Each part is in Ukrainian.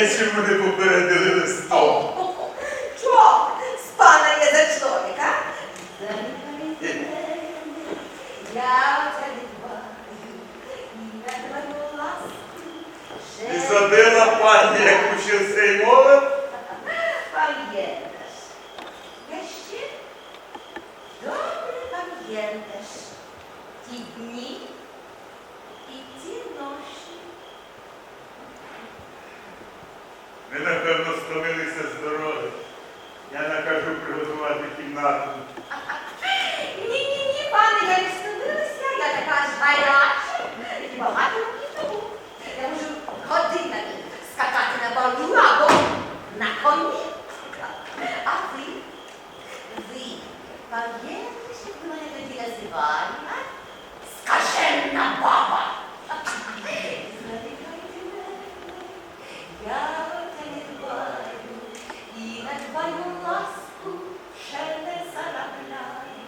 чому не попередили листом? Що? З пана є за чоловіка? Я і ще забила пані, як учив цей мови. пам'ятаєш. Я ще добре пам'ятаєш Ви, напевно, стомилися з дороги. Я накажу приготувати кімнату. Ні-ні-ні, пане, я не стомилася, я така ж гаряча і багато років тому. Я можу годинами скакати на балу або на коні. А ви? Ви пам'ятаєте, як ви мене тоді називали, а? Скажена баба. Зрадикайте мене, я тебе дбаю, і на твою ласку ще не заробляю.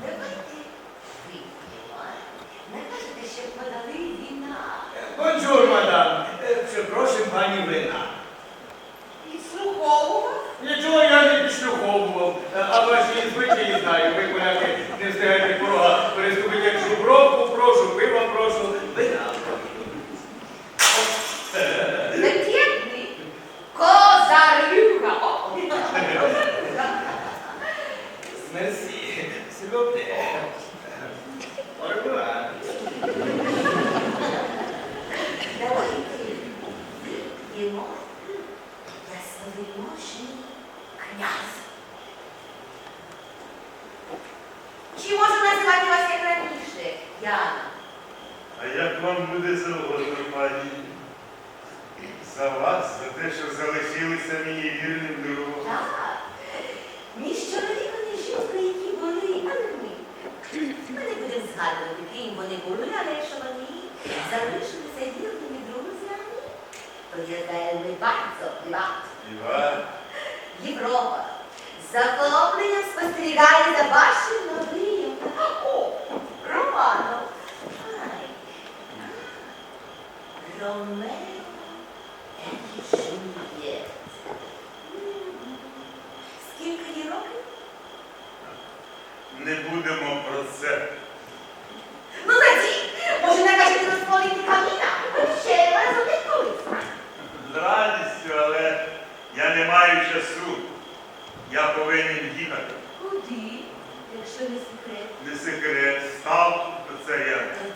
Давайте вип'ємо, а? Не кажете, що подали віна. Бонжур, мадам. Е, пані вина. Нічого я не підшлюховував, Е, а ваші звичаї знаю. Ви, поляки, не встигаєте порога переступити як шубровку, прошу, пива прошу, вина. Легендний козарюга. Мерсі. Сілопте. Яна? А як вам буде завгодно, пані? За вас, за те, що залишилися мені вірним другом. Так. Ні з чоловіком, ні з жінкою, які були, але ми. Ми не будемо згадувати, ким вони були, але якщо вони залишилися вірними друзями, то я знаю, ми bardzo. Іван, Європа з захопленням спостерігає за до неї Жульєт. Скільки їй років? Не будемо про це. Ну тоді, може, накажете розпалити каміна, ще раз опікуюсь. З радістю, але я не маю часу. Я повинен їхати. Куди? Якщо не секрет. Не секрет. Став, то це я.